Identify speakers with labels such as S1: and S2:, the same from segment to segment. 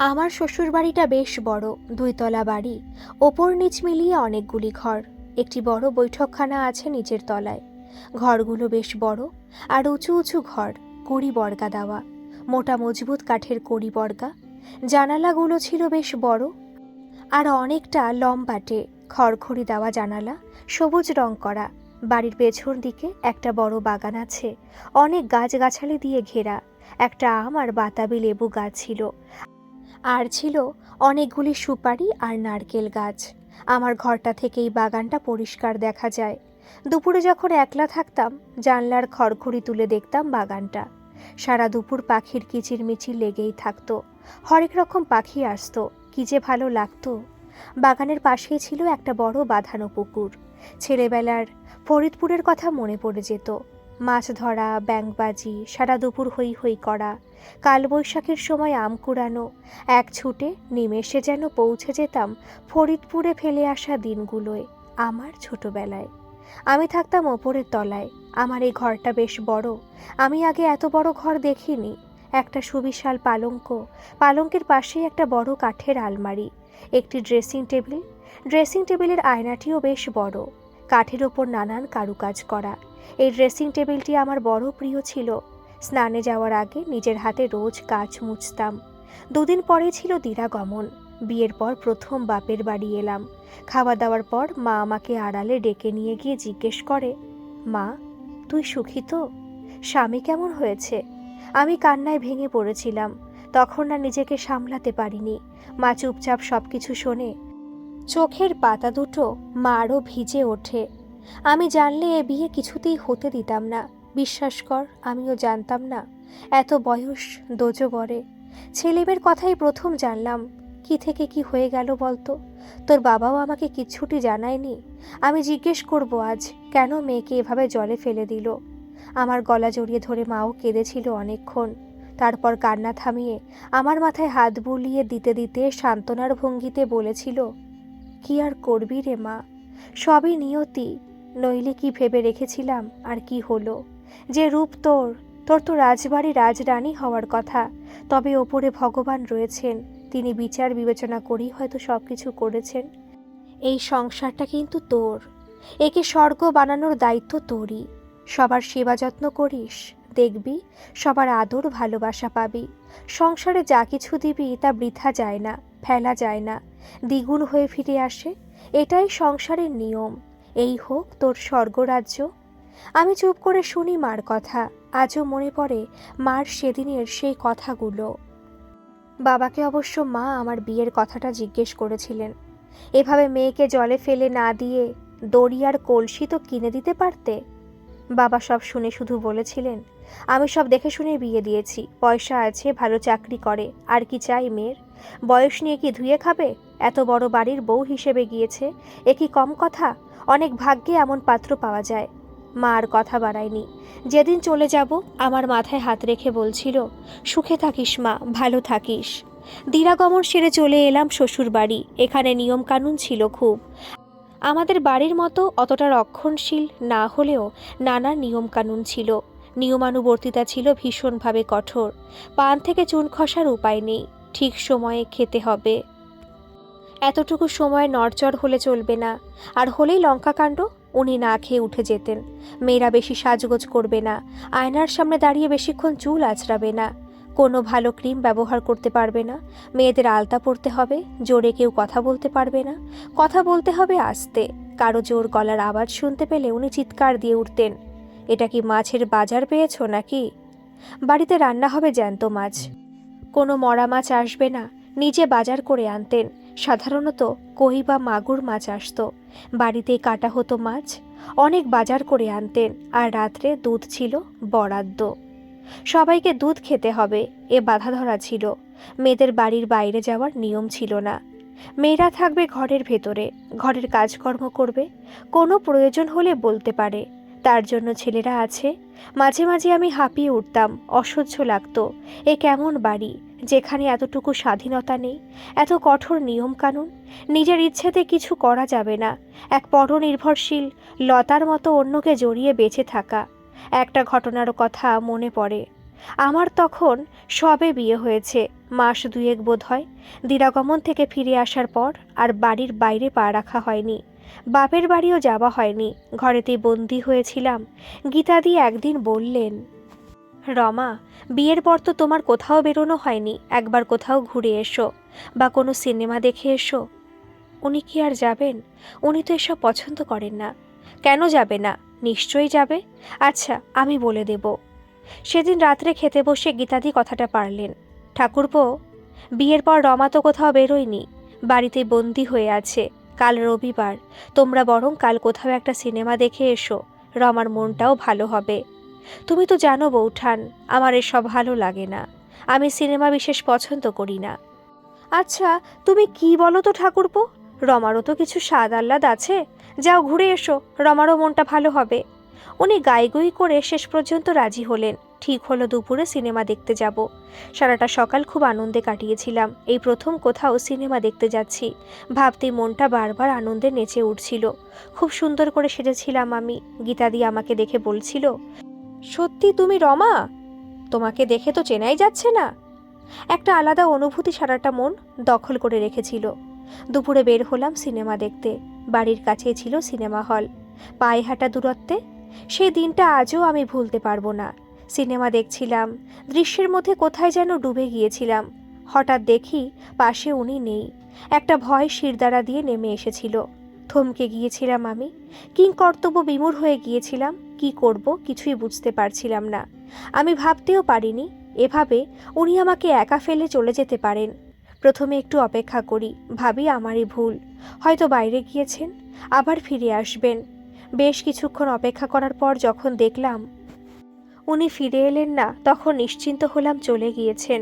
S1: আমার শ্বশুরবাড়িটা বেশ বড়, দুইতলা বাড়ি। ওপর নিচ মিলিয়ে অনেকগুলি ঘর। একটি বড় বৈঠকখানা আছে নিচের তলায়। ঘরগুলো বেশ বড় আর উঁচু উঁচু ঘর, কড়ি বর্গা দেওয়া। মোটা মজবুত কাঠের কড়ি বর্গা। জানালাগুলো ছিল বেশ বড় আর অনেকটা লম্বাটে খড়খড়ি দেওয়া জানালা, সবুজ রং করা। বাড়ির পেছন দিকে একটা বড় বাগান আছে। অনেক গাছগাছালি দিয়ে ঘেরা। একটা আম আর বাতাবি লেবু গাছ ছিল। আর ছিল অনেকগুলি সুপারি আর নারকেল গাছ। আমার ঘরটা থেকে এই বাগানটা পরিষ্কার দেখা যায়। দুপুরে যখন একলা থাকতাম, জানলার খড়খড়ি তুলে দেখতাম বাগানটা। সারা দুপুর পাখির কিচিরমিচির লেগেই থাকতো। হরেক রকম পাখি আসতো, কি যে ভালো লাগতো। বাগানের পাশেই ছিল একটা বড় বাঁধানো পুকুর। ছেলেবেলার ফরিদপুরের কথা মনে পড়ে যেত। মাছ ধরা ব্যাংবাজি সারা দুপুর হই হই করা, কালবৈশাখীর সময় আম কুড়ানো, এক ছুটে নিমেষে যেন পৌঁছে যেতাম ফরিদপুরে ফেলে আসা দিনগুলোয়, আমার ছোটবেলায়। আমি থাকতাম ওপরের তলায়, আমার এই ঘরটা বেশ বড়, আমি আগে এত বড় ঘর দেখিনি, একটা সুবিশাল পালঙ্ক, পালঙ্কের পাশেই একটা বড় কাঠের আলমারি, একটি ড্রেসিং টেবিল, ড্রেসিং টেবিলের আয়নাটিও বেশ বড়, কাঠের ওপর নানান কারুকাজ করা এই ড্রেসিং টেবিলটি আমার বড় প্রিয় ছিল। স্নানে যাওয়ার আগে নিজের হাতে রোজ কাজ মুছতাম। দুদিন পরে ছিল দিরাগমন বিয়ের পর প্রথম বাপের বাড়ি এলাম। খাওয়া দাওয়ার পর মা আমাকে আড়ালে ডেকে নিয়ে গিয়ে জিজ্ঞেস করে, মা, তুই সুখী তো? স্বামী কেমন হয়েছে? আমি কান্নায় ভেঙে পড়েছিলাম। তখন না নিজেকে সামলাতে পারিনি। মা চুপচাপ সব কিছু শোনে। চোখের পাতা দুটো মারও ভিজে ওঠে। আমি জানলে এ বিয়ে কিছুতেই হতে দিতাম না। বিশ্বাস কর, আমিও জানতাম না। এত বয়স, দোজো বরে। ছেলেমেয়ের কথাই প্রথম জানলাম। কি থেকে কি হয়ে গেল বলতো? তোর বাবাও আমাকে কিচ্ছুটি জানায়নি। আমি জিজ্ঞেস করব আজ, কেন মেয়েকে এভাবে জলে ফেলে দিল? আমার গলা জড়িয়ে ধরে মাও কেঁদেছিল অনেকক্ষণ। তারপর কান্না থামিয়ে আমার মাথায় হাত বুলিয়ে দিতে দিতে সান্ত্বনার ভঙ্গিতে বলেছিল, কি আর করবি রে মা? সবই নিয়তি। নইলে কি ভেবে রেখেছিলাম? আর কি হলো? যে রূপ তোর তোর তো রাজবাড়ি রাজরানী হওয়ার কথা। তবে ওপরে ভগবান রয়েছেন। তিনি বিচার বিবেচনা করেই হয়তো সব কিছু করেছেন। এই সংসারটা কিন্তু তোর। একে স্বর্গ বানানোর দায়িত্ব তোরই। সবার সেবা যত্ন করিস। দেখবি, সবার আদর ভালোবাসা পাবি। সংসারে যা কিছু দিবি, তা বৃথা যায় না, ফেলা যায় না। দ্বিগুণ হয়ে ফিরে আসে। এটাই সংসারের নিয়ম। এই হোক তোর স্বর্গরাজ্য। আমি চুপ করে শুনি মার কথা। আজও মনে পড়ে মার সেদিনের সেই কথাগুলো। বাবাকে অবশ্য মা আমার বিয়ের কথাটা জিজ্ঞেস করেছিলেন। এভাবে মেয়েকে জলে ফেলে না দিয়ে দড়িয়ার কলসি তো কিনে দিতে পারতে? বাবা সব শুনে শুধু বলেছিলেন, আমি সব দেখে শুনে বিয়ে দিয়েছি। পয়সা আছে, ভালো চাকরি করে। আর কি চাই মেয়ের? বয়স নিয়ে কি ধুয়ে খাবে? এত বড় বাড়ির বউ হিসেবে গিয়েছে। এ কি কম কথা? অনেক ভাগ্যে এমন পাত্র পাওয়া যায়। মা আর কথা বাড়ায়নি। যেদিন চলে যাব, আমার মাথায় হাত রেখে বলছিল, সুখে থাকিস মা, ভালো থাকিস। দিরাগমন সেরে চলে এলাম শ্বশুর বাড়ি। এখানে নিয়মকানুন ছিল খুব। আমাদের বাড়ির মতো অতটা রক্ষণশীল না হলেও নানা নিয়মকানুন ছিল। নিয়মানুবর্তিতা ছিল ভীষণভাবে কঠোর। পান থেকে চুন খসার উপায় নেই। ঠিক সময়ে খেতে হবে। এতটুকু সময় নড়চড় হলে চলবে না। আর হলেই লঙ্কাকাণ্ড, উনি না খেয়ে উঠে যেতেন। মেয়েরা বেশি সাজগোজ করবে না। আয়নার সামনে দাঁড়িয়ে বেশিক্ষণ চুল আঁচড়াবে না। কোনো ভালো ক্রিম ব্যবহার করতে পারবে না। মেয়েদের আলতা পরতে হবে, জোরে কেউ কথা বলতে পারবে না। কথা বলতে হবে আস্তে। কারও জোর গলার আওয়াজ শুনতে পেলে উনি চিৎকার দিয়ে উঠতেন। এটা কি মাছের বাজার পেয়েছ নাকি? বাড়িতে রান্না হবে জ্যান্ত মাছ। কোনো মরা মাছ আসবে না। নিজে বাজার করে আনতেন। সাধারণত কই বা মাগুর মাছ আসতো। বাড়িতে কাটা হতো মাছ। অনেক বাজার করে আনতেন আর রাত্রে দুধ ছিল বরাদ্দ। সবাইকে দুধ খেতে হবে, এ বাধা ধরা ছিল। মেয়েদের বাড়ির বাইরে যাওয়ার নিয়ম ছিল না। মেয়েরা থাকবে ঘরের ভেতরে, ঘরের কাজকর্ম করবে, কোনো প্রয়োজন হলে বলতে পারে। তার জন্য ছেলেরা আছে। মাঝে মাঝে আমি হাঁপিয়ে উঠতাম, অসহ্য লাগতো। এ কেমন বাড়ি? যেখানে এতটুকু স্বাধীনতা নেই, এত কঠোর নিয়মকানুন, নিজের ইচ্ছেতে কিছু করা যাবে না, এক পরনির্ভরশীল লতার মতো অন্যকে জড়িয়ে বেঁচে থাকা। একটা ঘটনার কথা মনে পড়ে। আমার তখন সবে বিয়ে হয়েছে, মাস দুয়েক বোধ হয়। দিরাগমন থেকে ফিরে আসার পর আর বাড়ির বাইরে পা রাখা হয়নি। বাপের বাড়িও যাওয়া হয়নি। ঘরেতেই বন্দি হয়েছিলাম। গীতাদি একদিন বললেন রমা, বিয়ের পর তো তোমার কোথাও বেরোনো হয়নি, একবার কোথাও ঘুরে এসো, বা কোনো সিনেমা দেখে এসো। উনি কি আর যাবেন? উনি তো এসব পছন্দ করেন না। কেন যাবে না? নিশ্চয়ই যাবে। আচ্ছা আমি বলে দেব। সেদিন রাত্রে খেতে বসে গীতাদি কথাটা পারলেন। ঠাকুরপো, বিয়ের পর রমা তো কোথাও বেরোয়নি, বাড়িতে বন্দি হয়ে আছে, কাল রবিবার, তোমরা বরং কাল কোথাও একটা সিনেমা দেখে এসো, রমার মনটাও ভালো হবে। তুমি তো জানো বৌঠান, আমার এসব ভালো লাগে না। আমি সিনেমা বিশেষ পছন্দ করি না। আচ্ছা তুমি কি বলো তো ঠাকুরপো? রমারও তো কিছু স্বাদ আহ্লাদ আছে। যাও ঘুরে এসো, রমারও মনটা ভালো হবে। উনি গাইগুই করে শেষ পর্যন্ত রাজি হলেন। ঠিক হলো দুপুরে সিনেমা দেখতে যাব। সারাটা সকাল খুব আনন্দে কাটিয়েছিলাম। এই প্রথম কোথাও সিনেমা দেখতে যাচ্ছি। ভাবতে মনটা বারবার আনন্দে নেচে উঠছিল। খুব সুন্দর করে সেজেছিলাম আমি। গীতাদি আমাকে দেখে বলছিল সত্যি তুমি রমা? তোমাকে দেখে তো চেনাই যাচ্ছে না। একটা আলাদা অনুভূতি সারাটা মন দখল করে রেখেছিল। দুপুরে বের হলাম সিনেমা দেখতে। বাড়ির কাছেই ছিল সিনেমা হল। পায়ে হাঁটা দূরত্বে। সেই দিনটা আজও আমি ভুলতে পারব না। সিনেমা দেখছিলাম। দৃশ্যের মধ্যে কোথায় যেন ডুবে গিয়েছিলাম। হঠাৎ দেখি পাশে উনি নেই। একটা ভয় শিরদাঁড়া দিয়ে নেমে এসেছিল। থমকে গিয়েছিলাম আমি। কিং কর্তব্য বিমূঢ় হয়ে গিয়েছিলাম। কি করব কিছুই বুঝতে পারছিলাম না। আমি ভাবতেও পারিনি, এভাবে উনি আমাকে একা ফেলে চলে যেতে পারেন। প্রথমে একটু অপেক্ষা করি, ভাবি আমারই ভুল। হয়তো বাইরে গিয়েছেন, আবার ফিরে আসবেন। বেশ কিছুক্ষণ অপেক্ষা করার পর যখন দেখলাম উনি ফিরে এলেন না, তখন নিশ্চিন্ত হলাম চলে গিয়েছেন।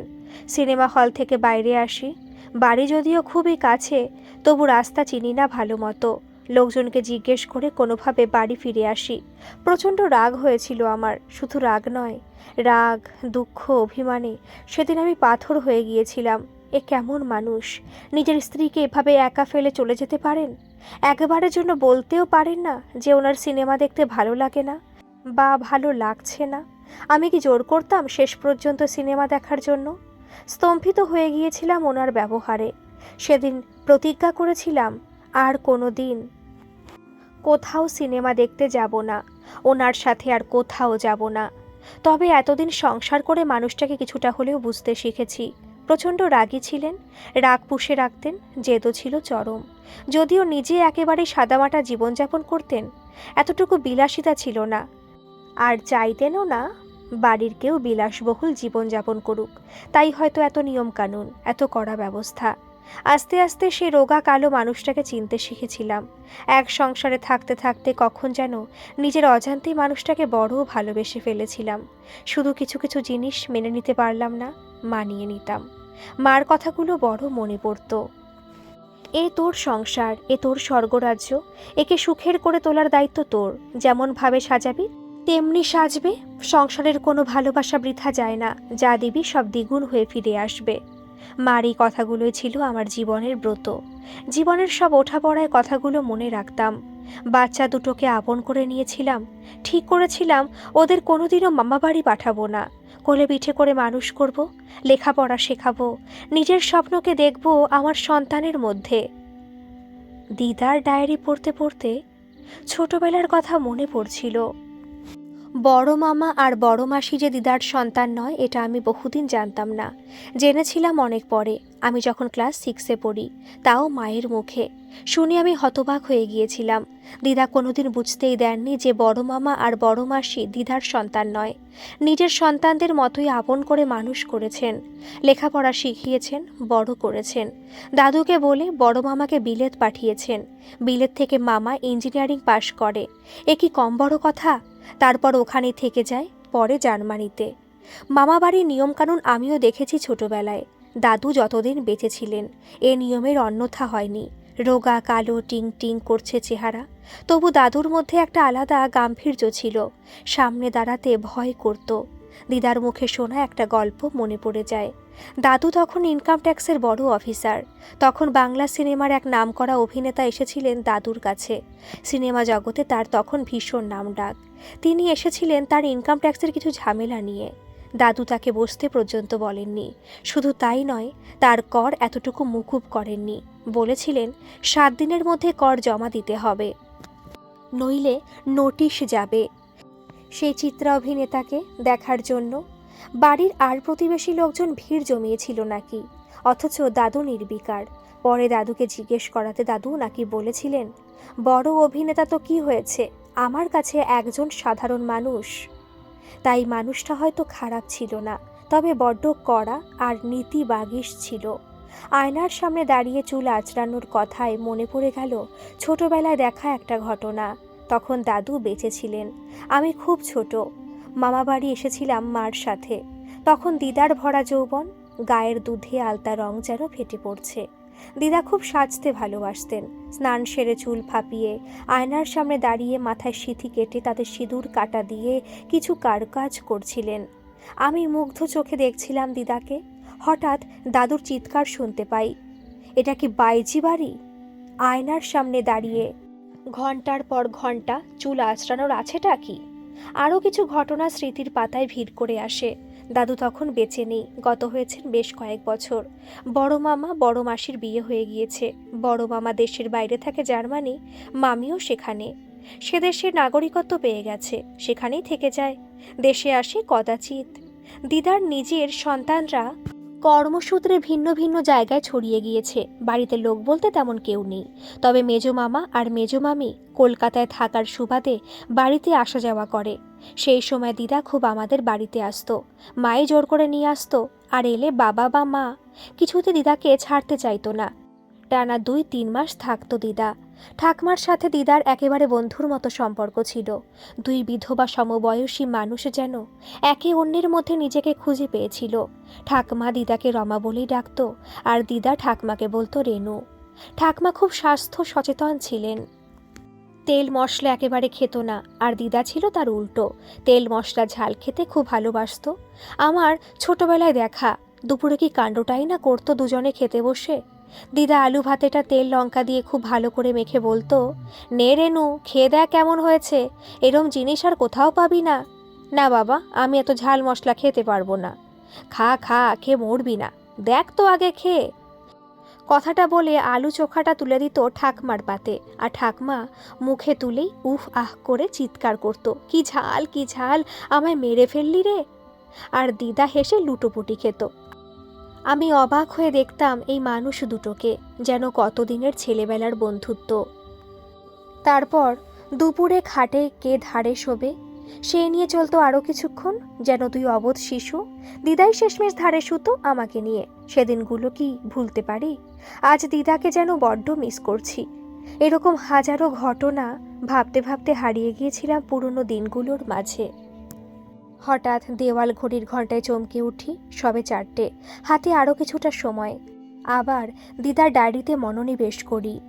S1: সিনেমা হল থেকে বাইরে আসি। বাড়ি যদিও খুবই কাছে তবু রাস্তা চিনি না ভালো মতো। লোকজনকে জিজ্ঞেস করে কোনোভাবে বাড়ি ফিরে আসি। প্রচণ্ড রাগ হয়েছিল আমার, শুধু রাগ নয়, রাগ, দুঃখ, অভিমানে। সেদিন আমি পাথর হয়ে গিয়েছিলাম। এ কেমন মানুষ? নিজের স্ত্রীকে এভাবে একা ফেলে চলে যেতে পারেন? একবারের জন্য বলতেও পারেন না যে ওনার সিনেমা দেখতে ভালো লাগে না বা ভালো লাগছে না। আমি কি জোর করতাম শেষ পর্যন্ত সিনেমা দেখার জন্য? স্তম্ভিত হয়ে গিয়েছিলাম ওনার ব্যবহারে। সেদিন প্রতিজ্ঞা করেছিলাম, আর কোনো দিন। কোথাও সিনেমা দেখতে যাব না, ওনার সাথে আর কোথাও যাব না। তবে এতদিন সংসার করে মানুষটাকে কিছুটা হলেও বুঝতে শিখেছি। প্রচণ্ড রাগী ছিলেন, রাগ পুষে রাখতেন জেদও ছিল চরম। যদিও নিজে একেবারে সাদামাটা জীবনযাপন করতেন, এতটুকু বিলাসিতা ছিল না। আর চাইতেনও না, বাড়ির কেউ বিলাসবহুল জীবনযাপন করুক। তাই হয়তো এত নিয়মকানুন, এত কড়া ব্যবস্থা। আস্তে আস্তে সে রোগা কালো মানুষটাকে চিনতে শিখেছিলাম। এক সংসারে থাকতে থাকতে কখন যেন নিজের অজান্তেই মানুষটাকে বড় ভালোবেসে ফেলেছিলাম। শুধু কিছু কিছু জিনিস মেনে নিতে পারলাম না, মানিয়ে নিতাম। মার কথাগুলো বড় মনে পড়ত। এ তোর সংসার, এ তোর স্বর্গরাজ্য, একে সুখের করে তোলার দায়িত্ব তোর। যেমন ভাবে সাজাবি, তেমনি সাজবে। সংসারের কোনো ভালোবাসা বৃথা যায় না, যা দিবি সব দ্বিগুণ হয়ে ফিরে আসবে। মার এই কথাগুলোই ছিল আমার জীবনের ব্রত। জীবনের সব ওঠাপড়ায় কথাগুলো মনে রাখতাম। বাচ্চা দুটোকে আপন করে নিয়েছিলাম, ঠিক করেছিলাম, ওদের কোনোদিনও মামা বাড়ি পাঠাবো না। কোলে পিঠে করে মানুষ করব, লেখাপড়া শেখাবো, নিজের স্বপ্নকে দেখব আমার সন্তানের মধ্যে। দিদার ডায়েরি পড়তে পড়তে ছোটবেলার কথা মনে পড়ছিল। বড় মামা আর বড় মাসি যে দিদার সন্তান নয়, এটা আমি বহুদিন জানতাম না। জেনেছিলাম অনেক পরে। আমি যখন ক্লাস সিক্সে পড়ি, তাও মায়ের মুখে। শুনে আমি হতবাক হয়ে গিয়েছিলাম। দিদা কোনোদিন বুঝতেই দেননি যে বড় মামা আর বড় মাসি দিদার সন্তান নয়। নিজের সন্তানদের মতোই আপন করে মানুষ করেছেন। লেখাপড়া শিখিয়েছেন, বড় করেছেন। দাদুকে বলে বড় মামাকে বিলেত পাঠিয়েছেন। বিলেত থেকে মামা ইঞ্জিনিয়ারিং পাশ করে। এ কি কম বড় কথা? তারপর ওখানে থেকে যায়, পরে জার্মানিতে। মামা বাড়ির নিয়মকানুন আমিও দেখেছি ছোটবেলায়। দাদু যতদিন বেঁচেছিলেন এ নিয়মের অন্যথা হয়নি। রোগা, কালো টিং টিং করছে চেহারা। তবু দাদুর মধ্যে একটা আলাদা গাম্ভীর্য ছিল। সামনে দাঁড়াতে ভয় করত। দিদার মুখে শোনা একটা গল্প মনে পড়ে যায়। দাদু তখন ইনকাম ট্যাক্সের বড় অফিসার তখন বাংলা সিনেমার এক নামকরা অভিনেতা এসেছিলেন দাদুর কাছে। সিনেমা জগতে তার তখন ভীষণ নাম ডাক তিনি এসেছিলেন তার ইনকাম ট্যাক্সের কিছু ঝামেলা নিয়ে। দাদু তাকে বসতে পর্যন্ত বলেননি। শুধু তাই নয়, তার কর এতটুকু মুকুব করেননি। বলেছিলেন, সাত দিনের মধ্যে কর জমা দিতে হবে। নইলে নোটিশ যাবে। সেই চিত্রা অভিনেতাকে দেখার জন্য। বাড়ির আর প্রতিবেশী লোকজন ভিড় জমিয়েছিল নাকি? অথচ দাদু নির্বিকার। পরে দাদুকে জিজ্ঞেস করাতে দাদু নাকি বলেছিলেন, বড় অভিনেতা তো কি হয়েছে? আমার কাছে একজন সাধারণ মানুষ। তাই মানুষটা হয়তো খারাপ ছিল না, তবে বড্ড কড়া আর নীতি বাগিস ছিল। আয়নার সামনে দাঁড়িয়ে চুল আঁচড়ানোর কথায় মনে পড়ে গেল ছোটবেলায় দেখা একটা ঘটনা। তখন দাদু বেঁচে ছিলেন। আমি খুব ছোট। মামা বাড়ি এসেছিলাম মার সাথে। তখন দিদার ভরা যৌবন, গায়ের দুধে আলতা রং যেন ফেটে পড়ছে। দিদা খুব সাজতে ভালোবাসতেন। স্নান সেরে চুল ফাঁপিয়ে, আয়নার সামনে দাঁড়িয়ে মাথায় সিঁথি কেটে তাতে সিঁদুর কাটা দিয়ে কিছু কারুকাজ করছিলেন। আমি মুগ্ধ চোখে দেখছিলাম দিদাকে। হঠাৎ দাদুর চিৎকার শুনতে পাই। এটা কি বাইজি বাড়ি? আয়নার সামনে দাঁড়িয়ে ঘণ্টার পর ঘণ্টা চুল আঁচড়ানোর আছেটা কি? আরও কিছু ঘটনা স্মৃতির পাতায় ভিড় করে আসে। দাদু তখন বেঁচে নেই, গত হয়েছেন বেশ কয়েক বছর। বড় মামা বড় মাসির বিয়ে হয়ে গিয়েছে। বড় মামা দেশের বাইরে থাকে জার্মানি, মামিও সেখানে। সে দেশের নাগরিকত্ব পেয়ে গেছে, সেখানেই থেকে যায়। দেশে আসে কদাচিৎ। দিদার নিজের সন্তানরা কর্মসূত্রে ভিন্ন ভিন্ন জায়গায় ছড়িয়ে গিয়েছে। বাড়িতে লোক বলতে তেমন কেউ নেই। তবে মেজো মামা আর মেজো মামি কলকাতায় থাকার সুবাদে বাড়িতে আসা যাওয়া করে। সেই সময় দিদা খুব আমাদের বাড়িতে আসতো। মায়ে জোর করে নিয়ে আসতো আর এলে বাবা বা মা কিছুতে দিদাকে ছাড়তে চাইতো না। টানা দুই তিন মাস থাকতো দিদা। ঠাকমার সাথে দিদার একেবারে বন্ধুর মতো সম্পর্ক ছিল। দুই বিধবা সমবয়সী মানুষ যেন একে অন্যের মধ্যে নিজেকে খুঁজে পেয়েছিল। ঠাকমা দিদাকে রমা বলেই ডাকতো আর দিদা ঠাকমাকে বলতো রেনু। ঠাকমা খুব স্বাস্থ্য সচেতন ছিলেন। তেল মশলা একেবারে খেত না আর দিদা ছিল তার উল্টো। তেল মশলা ঝাল খেতে খুব ভালোবাসতো। আমার ছোটবেলায় দেখা, দুপুরে কি কাণ্ডটাই না করতো দুজনে খেতে বসে? দিদা আলু ভাতেটা তেল লঙ্কা দিয়ে খুব ভালো করে মেখে বলতো, নে রেনু, খেয়ে দেখ কেমন হয়েছে, এরম জিনিস আর কোথাও পাবি না। না বাবা, আমি এত ঝাল মশলা খেতে পারব না। খা খা, খেয়ে মরবি না। দেখ তো আগে খেয়ে। কথাটা বলে আলু চোখাটা তুলে দিত ঠাকমার পাতে, আর ঠাকমা মুখে তুলেই উফ, আহ করে চিৎকার করত, কি ঝাল কি ঝাল, আমায় মেরে ফেললি রে। আর দিদা হেসে লুটোপুটি খেত। আমি অবাক হয়ে দেখতাম এই মানুষ দুটোকে, যেন কতদিনের ছেলেবেলার বন্ধুত্ব। তারপর, দুপুরে খাটে কে ধারে শোবে? সে নিয়ে চলতো আরও কিছুক্ষণ, যেন তুই অবোধ শিশু। দিদাই শেষমেশ ধারে শুতো আমাকে নিয়ে। সেদিনগুলো কি ভুলতে পারি? আজ দিদাকে যেন বড্ড মিস করছি। এরকম হাজারো ঘটনা ভাবতে ভাবতে হারিয়ে গিয়েছিলাম পুরনো দিনগুলোর মাঝে। হঠাৎ দেওয়াল ঘড়ির ঘন্টায় চমকে উঠি সবে চারটে। হাতে আরও কিছুটা সময়। আবার দিদার ডায়েরিতে মনোনিবেশ করি।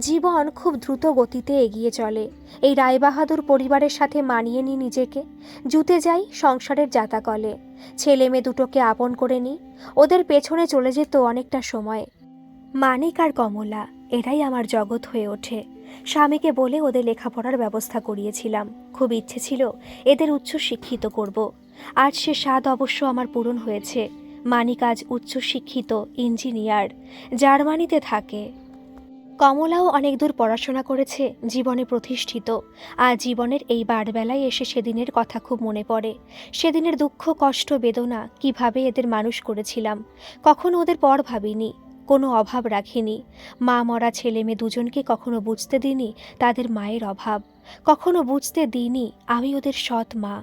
S1: জীবন খুব দ্রুত গতিতে এগিয়ে চলে। এই রায়বাহাদুর পরিবারের সাথে মানিয়ে নিই নিজেকে। জুতে যাই, সংসারের জাতাকলে ছেলে মেয়ে দুটোকে আপন করে নিই। ওদের পেছনে চলে যেত অনেকটা সময়। মানিক আর কমলা, এরাই আমার জগৎ হয়ে ওঠে। স্বামীকে বলে ওদের লেখাপড়ার ব্যবস্থা করিয়েছিলাম। খুব ইচ্ছে ছিল এদের উচ্চ শিক্ষিত করব। আজ সে স্বাদ অবশ্য আমার পূরণ হয়েছে। মানিক আজ উচ্চ শিক্ষিত, ইঞ্জিনিয়ার, জার্মানিতে থাকে। কমলাও অনেক দূর পড়াশোনা করেছে, জীবনে প্রতিষ্ঠিত। আর জীবনের এই বারবেলায় এসে সেদিনের কথা খুব মনে পড়ে। সেদিনের দুঃখ, কষ্ট, বেদনা কীভাবে এদের মানুষ করেছিলাম, কখনো ওদের পর ভাবিনি। কোনো অভাব রাখিনি। মা মরা ছেলে মেয়ে দুজনকে কখনো বুঝতে দিইনি তাদের মায়ের অভাব। কখনো বুঝতে দিইনি আমি ওদের সৎ মা।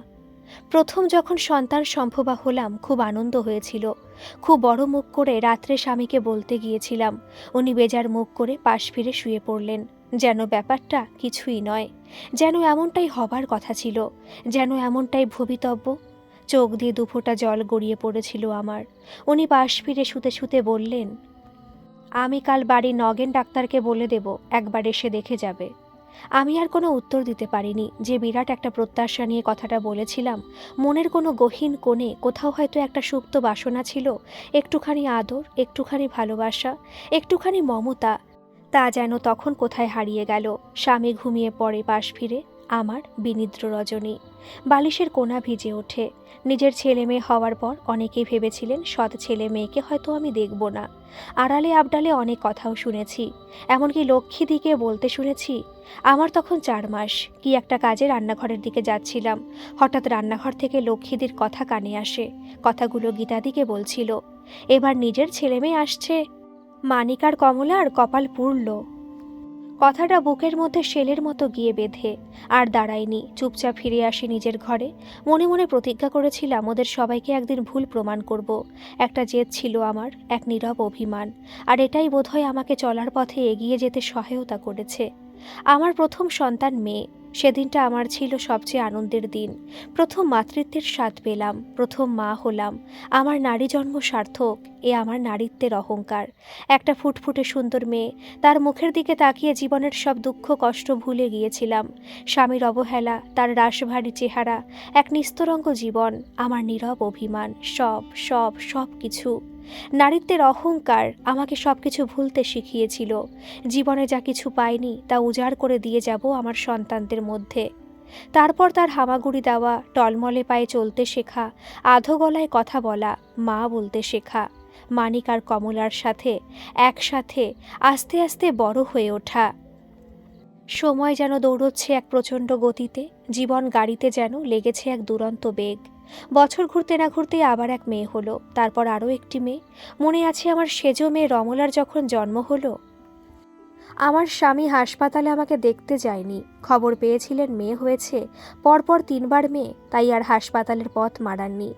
S1: প্রথম যখন সন্তান সম্ভবা হলাম, খুব আনন্দ হয়েছিল। খুব বড় মুখ করে রাত্রে স্বামীকে বলতে গিয়েছিলাম। উনি বেজার মুখ করে পাশ ফিরে শুয়ে পড়লেন। যেন ব্যাপারটা কিছুই নয়। যেন এমনটাই হবার কথা ছিল। যেন এমনটাই ভবিতব্য। চোখ দিয়ে দুফোঁটা জল গড়িয়ে পড়েছিল আমার। উনি পাশ ফিরে শুতে শুতে বললেন আমি কাল বাড়ি নগেন ডাক্তারকে বলে দেব, একবার এসে দেখে যাবে। আমি আর কোনো উত্তর দিতে পারিনি, যে বিরাট একটা প্রত্যাশা নিয়ে কথাটা বলেছিলাম। মনের কোনো গহীন কোণে কোথাও হয়তো একটা সুপ্ত বাসনা ছিল, একটুখানি আদর, একটুখানি ভালোবাসা, একটুখানি মমতা, তা যেন তখন কোথায় হারিয়ে গেল, স্বামী ঘুমিয়ে পড়ে পাশ ফিরে। আমার বিনিদ্র রজনী। বালিশের কোনা ভিজে ওঠে। নিজের ছেলে মেয়ে হওয়ার পর অনেকেই ভেবেছিলেন সৎ ছেলে মেয়েকে হয়তো আমি দেখব না। আড়ালে আবডালে অনেক কথাও শুনেছি। এমনকি লক্ষ্মী দিকে বলতে শুনেছি, আমার তখন চার মাস, কি একটা কাজে রান্নাঘরের দিকে যাচ্ছিলাম। হঠাৎ রান্নাঘর থেকে লক্ষ্মীদির কথা কানে আসে। কথাগুলো গীতাদিকে বলছিল। এবার নিজের ছেলে মেয়ে আসছে। মানিকার কমলার কপাল পুড়ল। কথাটা বুকের মধ্যে শেলের মতো গিয়ে বেঁধে, আর দাঁড়ায়নি, চুপচাপ ফিরে আসি নিজের ঘরে। মনে মনে প্রতিজ্ঞা করেছিলাম, ওদের সবাইকে একদিন ভুল প্রমাণ করব। একটা জেদ ছিল আমার, এক নীরব অভিমান। আর এটাই বোধহয় আমাকে চলার পথে এগিয়ে যেতে সহায়তা করেছে। আমার প্রথম সন্তান মেয়ে। সেদিনটা আমার ছিল সবচেয়ে আনন্দের দিন। প্রথম মাতৃত্বের স্বাদ পেলাম, প্রথম মা হলাম। আমার নারী জন্ম সার্থক, এ আমার নারীত্বের অহংকার। একটা ফুটফুটে সুন্দর মেয়ে, তার মুখের দিকে তাকিয়ে জীবনের সব দুঃখ কষ্ট ভুলে গিয়েছিলাম। স্বামীর অবহেলা, তার রাশভারী চেহারা, এক নিস্তরঙ্গ জীবন, আমার নীরব অভিমান, সব সব সব কিছু নারীত্বের অহংকার আমাকে সব কিছু ভুলতে শিখিয়েছিল। জীবনে যা কিছু পাইনি তা উজাড় করে দিয়ে যাব আমার সন্তানদের মধ্যে। তারপর তার হামাগুড়ি দেওয়া, টলমলে পায়ে চলতে শেখা, আধো গলায় কথা বলা, মা বলতে শেখা, মানিক আর কমলার সাথে, একসাথে, আস্তে আস্তে বড় হয়ে ওঠা। সময় যেন দৌড়চ্ছে এক প্রচণ্ড গতিতে, জীবন গাড়িতে যেন লেগেছে এক দুরন্ত বেগ। বছর ঘুরতে না ঘুরতে আবার এক মেয়ে হলো, তারপর আরও একটি মেয়ে। মনে আছে আমার সেজো মেয়ে রমলার যখন জন্ম হলো। আমার স্বামী হাসপাতালে আমাকে দেখতে যায়নি। খবর পেয়েছিলেন মেয়ে হয়েছে পরপর তিনবার মেয়ে, তাই আর হাসপাতালের পথ মারাননি।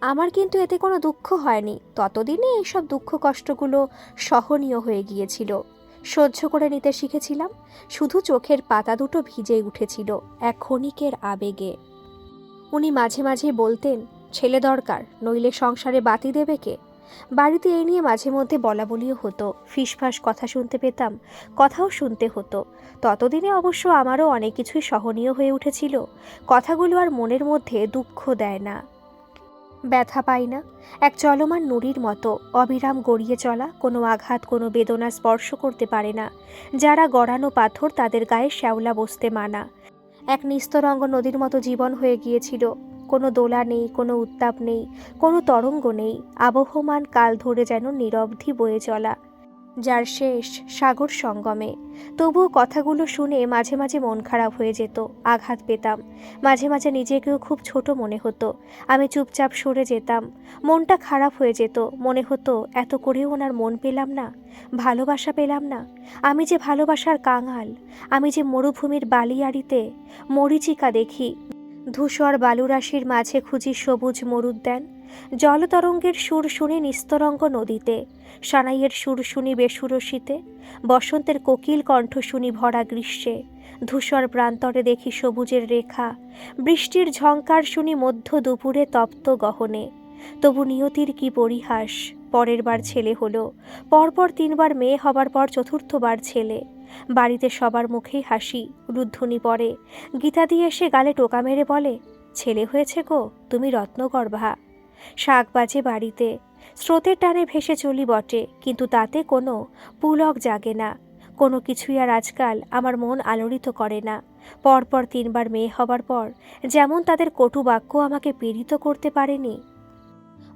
S1: আমার কিন্তু এতে কোনো দুঃখ হয়নি। ততদিনে এইসব দুঃখ কষ্টগুলো সহনীয় হয়ে গিয়েছিল। সহ্য করে নিতে শিখেছিলাম। শুধু চোখের পাতা দুটো ভিজে উঠেছিল, এক ক্ষণিকের আবেগে। উনি মাঝে মাঝে বলতেন, ছেলে দরকার, নইলে সংসারে বাতি দেবে কে? বাড়িতে এই নিয়ে মাঝে মধ্যে বলা বলিও হতো। ফিসফাস কথা শুনতে পেতাম, কথাও শুনতে হতো। ততদিনে অবশ্য আমারও অনেক কিছুই সহনীয় হয়ে উঠেছিল। কথাগুলো আর মনের মধ্যে দুঃখ দেয় না। ব্যথা পাই না। এক চলমান নুড়ির মতো অবিরাম গড়িয়ে চলা, কোনো আঘাত, কোনো বেদনা স্পর্শ করতে পারে না। যারা গড়ানো পাথর তাদের গায়ে শ্যাওলা বসতে মানা। এক নিস্তরঙ্গ নদীর মতো জীবন হয়ে গিয়েছিল। কোনো দোলা নেই, কোনো উত্তাপ নেই, কোনো তরঙ্গ নেই। আবহমান কাল ধরে যেন নিরবধি বয়ে চলা। যার শেষ সাগর সঙ্গমে। তবুও কথাগুলো শুনে মাঝে মাঝে মন খারাপ হয়ে যেত, আঘাত পেতাম। মাঝে মাঝে নিজেকেও খুব ছোট মনে হতো। আমি চুপচাপ সরে যেতাম। মনটা খারাপ হয়ে যেত। মনে হতো, এত করেও ওনার মন পেলাম না? ভালোবাসা পেলাম না? আমি যে ভালোবাসার কাঙাল, আমি যে মরুভূমির বালিয়াড়িতে মরিচিকা দেখি। ধূসর বালুরাশির মাঝে খুঁজি সবুজ মরুদ্যান। জলতরঙ্গের সুর শুনি নিস্তরঙ্গ নদীতে, সানাইয়ের সুর শুনি বেসুরসিতে, বসন্তের কোকিল কণ্ঠ শুনি ভরা গ্রীষ্মে, ধূসর প্রান্তরে দেখি সবুজের রেখা, বৃষ্টির ঝঙ্কার শুনি মধ্য দুপুরে তপ্ত গহনে। তবু নিয়তির কি পরিহাস, পরের বার ছেলে হলো, পরপর তিনবার মেয়ে হবার পর চতুর্থবার ছেলে। বাড়িতে সবার মুখেই হাসি, রুদ্ধনি পড়ে গীতা দিয়ে এসে গালে টোকা মেরে বলে, ছেলে হয়েছে গো, তুমি রত্নগর্ভা। শাক বাজে বাড়িতে। স্রোতের টানে ভেসে চলি বটে, কিন্তু তাতে কোনো পুলক জাগে না। কোনো কিছুই আর আজকাল আমার মন আলোড়িত করে না। পরপর তিনবার মেয়ে হবার পর যেমন তাদের কটু বাক্য আমাকে পীড়িত করতে পারেনি।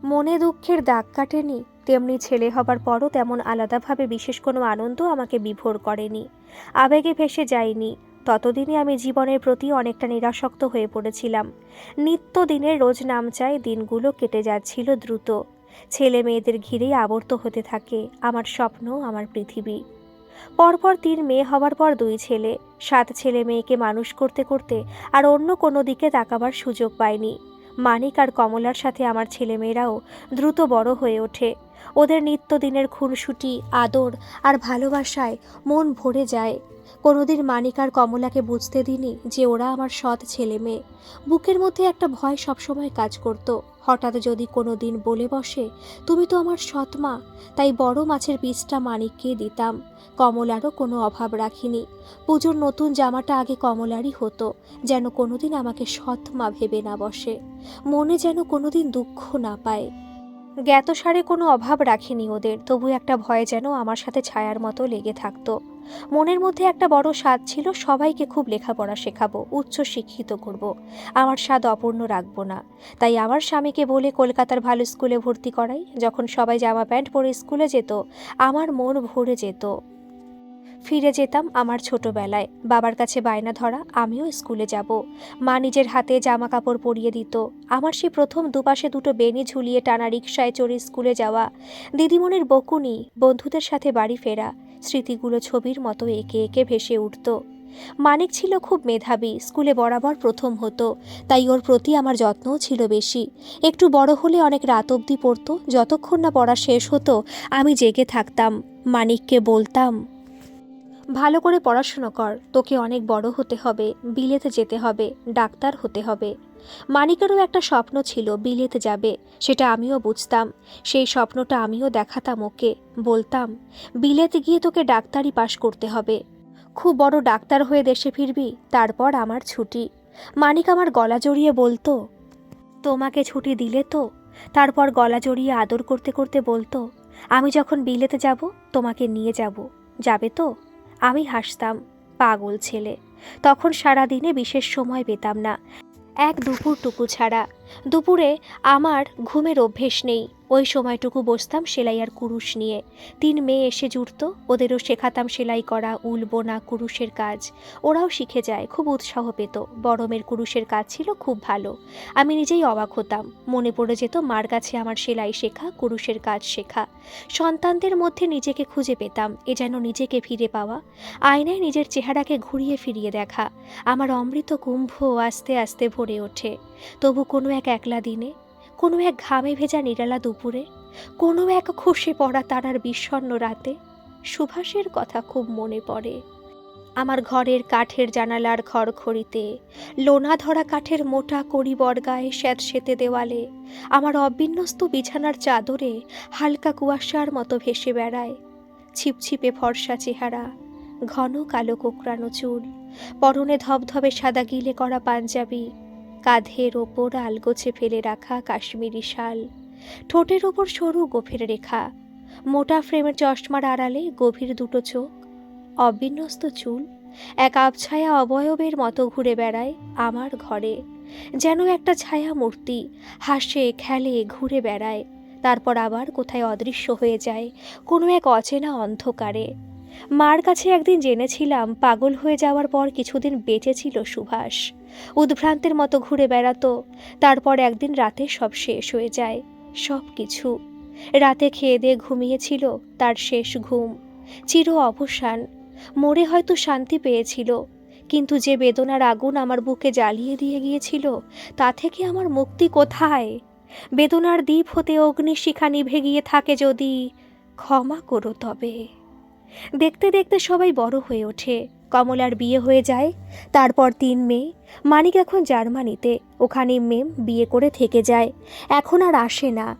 S1: মনে দুঃখের দাগ কাটেনি, তেমনি ছেলে হবার পরও তেমন আলাদাভাবে বিশেষ কোনো আনন্দ আমাকে বিভোর করেনি। আবেগে ভেসে যায়নি ততদিনে আমি জীবনের প্রতি অনেকটা নিরাসক্ত হয়ে পড়েছিলাম। নিত্য দিনের রোজ নাম চাই, দিনগুলো কেটে যাচ্ছিল দ্রুত। ছেলে মেয়েদের ঘিরেই আবর্ত হতে থাকে, আমার স্বপ্ন, আমার পৃথিবী। পরপর তিন মেয়ে হবার পর দুই ছেলে, সাত ছেলে মেয়েকে মানুষ করতে করতে আর অন্য কোনো দিকে তাকাবার সুযোগ পায়নি মানিক আর কমলার সাথে আমার ছেলেমেয়েরাও দ্রুত বড় হয়ে ওঠে। ওদের নিত্যদিনের খুনসুটি, আদর আর ভালোবাসায় মন ভরে যায়। কোনোদিন মানিক আর কমলাকে বুঝতে দিনি যে ওরা আমার সৎ ছেলে মেয়ে। বুকের মধ্যে একটা ভয় সবসময় কাজ করতো। হঠাৎ যদি কোনো দিন বলে বসে, তুমি তো আমার সৎ মা, তাই বড় মাছের বীজটা মানিককে দিতাম। কমলারও কোনো অভাব রাখিনি। পুজোর নতুন জামাটা আগে কমলারই হতো, যেন কোনোদিন আমাকে সৎ মা ভেবে না বসে। মনে যেন কোনোদিন দুঃখ না পায়। জ্ঞাতসারে কোনো অভাব রাখিনি ওদের, তবু একটা ভয় যেন আমার সাথে ছায়ার মতো লেগে থাকতো। মনের মধ্যে একটা বড় স্বাদ ছিল, সবাইকে খুব লেখাপড়া শেখাবো উচ্চ শিক্ষিত করব। আমার স্বাদ অপূর্ণ রাখব না। তাই আমার স্বামীকে বলে কলকাতার ভালো স্কুলে ভর্তি করাই। যখন সবাই জামা প্যান্ট পরে স্কুলে যেত, আমার মন ভরে যেত। ফিরে যেতাম আমার ছোটবেলায়। বাবার কাছে বায়না ধরা, আমিও স্কুলে যাব। মা নিজের হাতে জামা কাপড় পরিয়ে দিত। আমার সে প্রথম দুপাশে দুটো বেনি ঝুলিয়ে টানা রিক্সায় চড়ে স্কুলে যাওয়া। দিদিমণির বকুনি, বন্ধুদের সাথে বাড়ি ফেরা। স্মৃতিগুলো ছবির মতো একে একে ভেসে উঠত। মানিক ছিল খুব মেধাবী, স্কুলে বরাবর প্রথম হতো, তাই ওর প্রতি আমার যত্নও ছিল বেশি। একটু বড় হলে অনেক রাত অবধি পড়তো, যতক্ষণ না পড়া শেষ হতো, আমি জেগে থাকতাম, মানিককে বলতাম ভালো করে পড়াশুনো কর, তোকে অনেক বড় হতে হবে, বিলেতে যেতে হবে, ডাক্তার হতে হবে। মানিকেরও একটা স্বপ্ন ছিল বিলেতে যাবে, সেটা আমিও বুঝতাম। সেই স্বপ্নটা আমিও দেখাতাম ওকে, বলতাম, বিলেতে গিয়ে তোকে ডাক্তারি পাশ করতে হবে। খুব বড় ডাক্তার হয়ে দেশে ফিরবি, তারপর আমার ছুটি। মানিক আমার গলা জড়িয়ে বলতো, তোমাকে ছুটি দিলে তো? তারপর গলা জড়িয়ে আদর করতে করতে বলতো, আমি যখন বিলেতে যাব, তোমাকে নিয়ে যাব। যাবে তো? আমি হাসতাম, পাগল ছেলে। তখন সারা দিনে বিশেষ সময় পেতাম না। এক দুপুর টুকু ছাড়া। দুপুরে আমার ঘুমের অভ্যেস নেই। ওই সময়টুকু বসতাম সেলাই আর কুরুশ নিয়ে। তিন মেয়ে এসে জুড়ত ওদেরও শেখাতাম সেলাই করা, উল বোনা, কুরুশের কাজ। ওরাও শিখে যায়, খুব উৎসাহ পেত। বড়মের কুরুশের কাজ ছিল খুব ভালো। আমি নিজেই অবাক হতাম। মনে পড়ে যেত, মার কাছে আমার সেলাই শেখা, কুরুশের কাজ শেখা। সন্তানদের মধ্যে নিজেকে খুঁজে পেতাম, এ যেন নিজেকে ফিরে পাওয়া। আয়নায় নিজের চেহারাকে ঘুরিয়ে ফিরিয়ে দেখা। আমার অমৃত কুম্ভ আস্তে আস্তে ভরে ওঠে। তবু কোনো এক একলা দিনে কোনো এক ঘামে ভেজা নিরালা দুপুরে, কোনো এক খসে পড়া তারার বিষণ্ণ রাতে, সুভাষের কথা খুব মনে পড়ে। আমার ঘরের কাঠের জানালার খড়খড়িতে লোনা ধরা কাঠের মোটা কড়ি বর্গায় স্যাঁতসেতে দেওয়ালে, আমার অবিন্যস্ত বিছানার চাদরে হালকা কুয়াশার মতো ভেসে বেড়ায়। ছিপছিপে ফর্সা চেহারা, ঘন কালো কোকড়ানো চুল, পরনে ধবধবে সাদা গিলে করা পাঞ্জাবি কাঁধের ওপর আলগোছে ফেলে রাখা কাশ্মীরি শাল, ঠোঁটের ওপর সরু গোফের রেখা, মোটা ফ্রেমের চশমার আড়ালে গভীর দুটো চোখ, অবিন্যস্ত চুল, এক আবছায়া অবয়বের মতো ঘুরে বেড়ায় আমার ঘরে, যেন একটা ছায়া মূর্তি হাসে, খেলে, ঘুরে বেড়ায়, তারপর আবার কোথায় অদৃশ্য হয়ে যায় কোনো এক অচেনা অন্ধকারে। মার কাছে একদিন জেনেছিলাম পাগল হয়ে যাওয়ার পর কিছুদিন বেঁচেছিল সুভাষ। উদ্ভ্রান্তের মতো ঘুরে বেড়াতো, তারপর একদিন রাতে সব শেষ হয়ে যায়, সব কিছু। রাতে খেয়ে দিয়ে ঘুমিয়েছিল, তার শেষ ঘুম। চির অবসান, মরে হয়তো শান্তি পেয়েছিল, কিন্তু যে বেদনার আগুন আমার বুকে জ্বালিয়ে দিয়ে গিয়েছিল, তা থেকে আমার মুক্তি কোথায়? বেদনার দ্বীপ হতে অগ্নিশিখা নিভে গিয়ে থাকে যদি, ক্ষমা করো তবে। দেখতে দেখতে সবাই বড় হয়ে ওঠে। কমলার বিয়ে হয়ে যায়। তারপর তিন মেয়ে। মানিক এখন জার্মানিতে। ওখানে মেম বিয়ে করে থেকে যায়। এখন আর আসে না।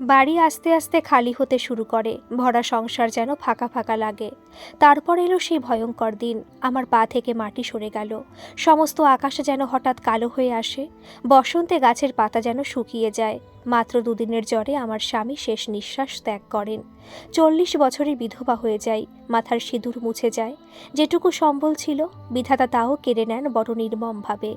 S1: বাড়ি আস্তে আস্তে খালি হতে শুরু করে। ভরা সংসার যেন ফাঁকা ফাঁকা লাগে। তারপর এলো সেই ভয়ঙ্কর দিন। আমার পা থেকে মাটি সরে গেল। সমস্ত আকাশে যেন হঠাৎ কালো হয়ে আসে। বসন্তে গাছের পাতা যেন শুকিয়ে যায়। মাত্র দুদিনের জ্বরে আমার স্বামী শেষ নিঃশ্বাস ত্যাগ করেন। চল্লিশ বছরের বিধবা হয়ে যায়, মাথার সিঁদুর মুছে যায়। যেটুকু সম্বল ছিল, বিধাতা তাও কেড়ে নেন বড় নির্মমভাবে।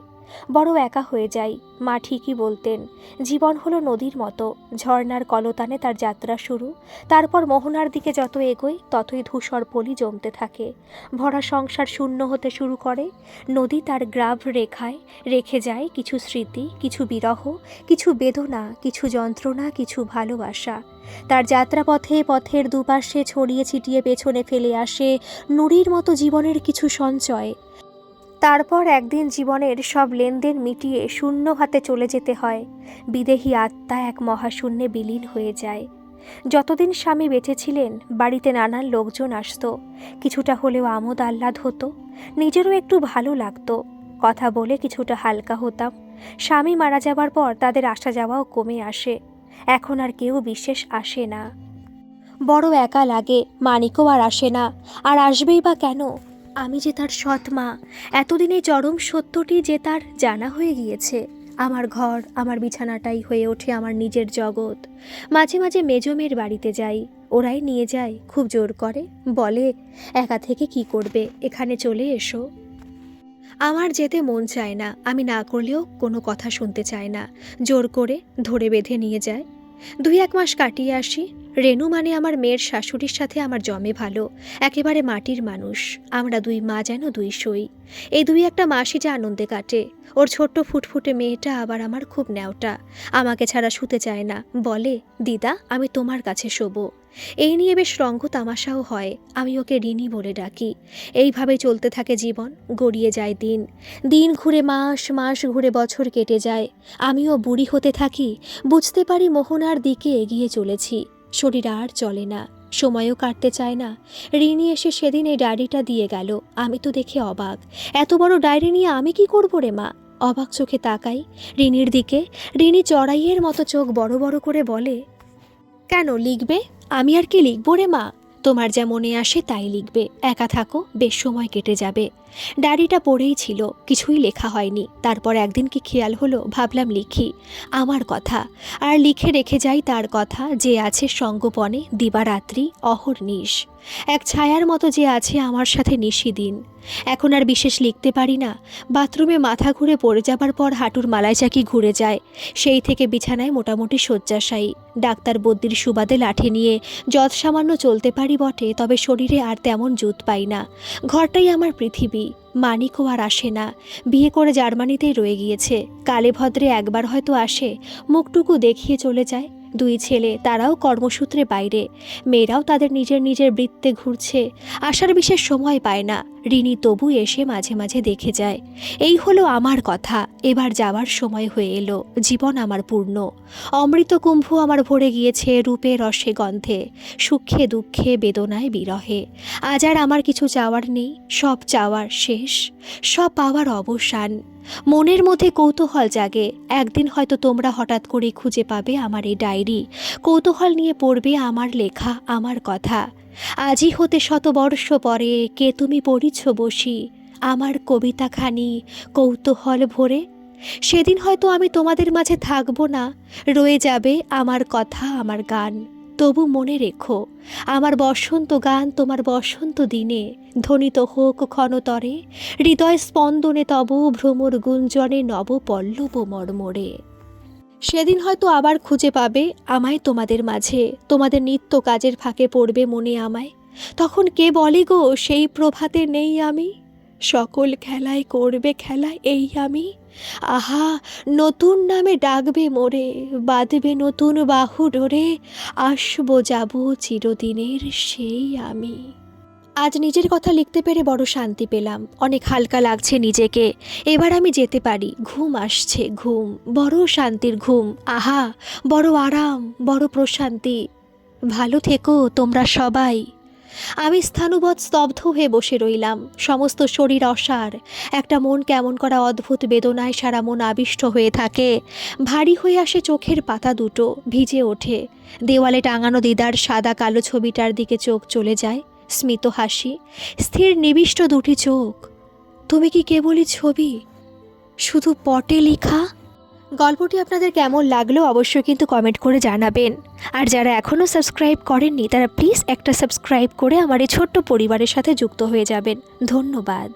S1: বড় একা হয়ে যাই, মা ঠিকই বলতেন। জীবন হলো নদীর মতো, ঝর্ণার কলতানে তার যাত্রা শুরু। তারপর মোহনার দিকে যত এগোই, ততই ধূসর পলি জমতে থাকে। ভরা সংসার শূন্য হতে শুরু করে। নদী তার গ্রাভ রেখায় রেখে যায় কিছু স্মৃতি, কিছু বিরহ, কিছু বেদনা, কিছু যন্ত্রণা, কিছু ভালোবাসা। তার যাত্রাপথে পথের দুপাশে ছড়িয়ে ছিটিয়ে পেছনে ফেলে আসে নুড়ির মতো জীবনের কিছু সঞ্চয় তারপর একদিন জীবনের সব লেনদেন মিটিয়ে শূন্য হাতে চলে যেতে হয়। বিদেহী আত্মা এক মহাশূন্যে বিলীন হয়ে যায়। যতদিন স্বামী বেঁচে ছিলেন বাড়িতে নানান লোকজন আসতো। কিছুটা হলেও আমোদ আহ্লাদ হতো। নিজেরও একটু ভালো লাগতো। কথা বলে কিছুটা হালকা হতাম। স্বামী মারা যাবার পর তাদের আসা যাওয়াও কমে আসে। এখন আর কেউ বিশেষ আসে না। বড় একা লাগে, মানিকও আর আসে না। আর আসবেই বা কেন? আমি যে তার সৎ মা, এতদিনে চরম সত্যটি যে তার জানা হয়ে গিয়েছে। আমার ঘর, আমার বিছানাটাই হয়ে ওঠে আমার নিজের জগৎ। মাঝে মাঝে মেজমের বাড়িতে যাই, ওরাই নিয়ে যায়, খুব জোর করে, বলে, একা থেকে কি করবে? এখানে চলে এসো। আমার যেতে মন চায় না, আমি না করলেও কোনো কথা শুনতে চায় না। জোর করে ধরে বেঁধে নিয়ে যায়। দুই এক মাস কাটিয়ে আসি। রেনু মানে আমার মেয়ের শাশুড়ির সাথে আমার জমে ভালো, একেবারে মাটির মানুষ। আমরা দুই মা যেন দুই সই। এই দুই একটা মাসই যে আনন্দে কাটে। ওর ছোট্ট ফুটফুটে মেয়েটা আবার আমার খুব ন্যাওটা। আমাকে ছাড়া শুতে চায় না। বলে, দিদা, আমি তোমার কাছে শোবো। এই নিয়ে বেশ রঙ্গ তামাশাও হয়। আমি ওকে রিনি বলে ডাকি। এইভাবে চলতে থাকে জীবন, গড়িয়ে যায় দিন। দিন ঘুরে মাস মাস ঘুরে বছর কেটে যায়। আমিও বুড়ি হতে থাকি, বুঝতে পারি মোহনার দিকে এগিয়ে চলেছি। শরীর আর চলে না, সময়ও কাটতে চায় না। রিনি এসে সেদিন এই ডায়েরিটা দিয়ে গেল। আমি তো দেখে অবাক। এত বড় ডায়েরি নিয়ে আমি কি করব রে মা? অবাক চোখে তাকাই। রিনির দিকে, রিনি চড়াইয়ের মতো চোখ বড় বড় করে বলে কেন লিখবে? আমি আর কি লিখব রে মা? তোমার যা মনে আসে তাই লিখবে। একা থাকো, বেশ সময় কেটে যাবে। ডায়েরিটা পড়েই ছিল, কিছুই লেখা হয়নি। তারপর একদিন কি খেয়াল হলো? ভাবলাম লিখি। আমার কথা। আর লিখে রেখে যাই তার কথা, যে আছে সঙ্গপনে, দিবারাত্রি অহর্নিশ এক ছায়ার মতো যে আছে আমার সাথে নিশিদিন এখন আর বিশেষ লিখতে পারি না। বাথরুমে মাথা ঘুরে পড়ে যাবার পর হাঁটুর মালায় চাকি ঘুরে যায়, সেই থেকে বিছানায় মোটামুটি শয্যাশায়ী। ডাক্তার বদ্যির সুবাদে লাঠি নিয়ে যৎ সামান্য চলতে পারি বটে, তবে শরীরে আর তেমন জুত পাই না। ঘরটাই আমার পৃথিবী। মানিকও আর আসে না। বিয়ে করে জার্মানিতেই রয়ে গিয়েছে। কালে ভদ্রে একবার হয়তো আসে। মুখটুকু দেখিয়ে চলে যায়। দুই ছেলে তারাও কর্মসূত্রে বাইরে। মেয়েরাও তাদের নিজের নিজের বৃত্তে ঘুরছে। আসার বিশেষ সময় পায় না। রিনি তবু এসে মাঝে মাঝে দেখে যায়। এই হলো আমার কথা। এবার যাওয়ার সময় হয়ে এলো। জীবন আমার পূর্ণ। অমৃত কুম্ভ আমার ভরে গিয়েছে রূপে রসে গন্ধে। সুখে দুঃখে বেদনায় বিরহে। আজ আর আমার কিছু চাওয়ার নেই। সব চাওয়ার শেষ। সব পাওয়ার অবসান। মনের মধ্যে কৌতূহল জাগে। একদিন হয়তো তোমরা হঠাৎ করে খুঁজে পাবে আমার এই ডায়েরি। কৌতূহল নিয়ে পড়বে আমার লেখা, আমার কথা। আজই হতে শতবর্ষ পরে কে তুমি পড়িছ বসি? আমার কবিতাখানি কৌতূহল ভরে। সেদিন হয়তো আমি তোমাদের মাঝে থাকব না। রয়ে যাবে আমার কথা, আমার গান। তবু মনে রেখো, আমার বসন্ত গান তোমার বসন্ত দিনে, ধ্বনিত হোক ক্ষণতরে, হৃদয় স্পন্দনে তব ভ্রমর গুঞ্জনে নব পল্লব মর্মরে। সেদিন হয়তো আবার খুঁজে পাবে আমায় তোমাদের মাঝে, তোমাদের নিত্য কাজের ফাঁকে পড়বে মনে আমায়। তখন কে বলে গো, সেই প্রভাতে নেই আমি? সকল খেলায় করবে খেলা এই আমি। আহা, নতুন নামে ডাকবে মোরে, বাঁধবে নতুন বাহু ডোরে, আসব যাব চিরদিনের সেই আমি। আজ নিজের কথা লিখতে পেরে বড় শান্তি পেলাম। অনেক হালকা লাগছে নিজেকে। এবার আমি যেতে পারি। ঘুম আসছে, ঘুম। বড় শান্তির ঘুম। আহা, বড় আরাম, বড় প্রশান্তি। ভালো থেকো তোমরা সবাই। আমি স্থানুবৎ স্তব্ধ হয়ে বসে রইলাম। সমস্ত শরীর অসার। একটা মন কেমন করা অদ্ভুত বেদনায় সারা মন আবিষ্ট হয়ে থাকে। ভারী হয়ে আসে চোখের পাতা দুটো, ভিজে ওঠে। দেওয়ালে টাঙানো দিদার সাদা কালো ছবিটার দিকে চোখ চলে যায়। স্মিত হাসি। স্থির নিবিষ্ট দুটি চোখ। তুমি কি কেবলই ছবি? শুধু পটে লেখা? গল্পটি আপনাদের কেমন লাগল অবশ্যই কিন্তু কমেন্ট করে জানাবেন। আর যারা এখনও সাবস্ক্রাইব করেননি, তারা প্লিজ একটা সাবস্ক্রাইব করে আমার এই ছোট্ট পরিবারের সাথে যুক্ত হয়ে যাবেন। ধন্যবাদ।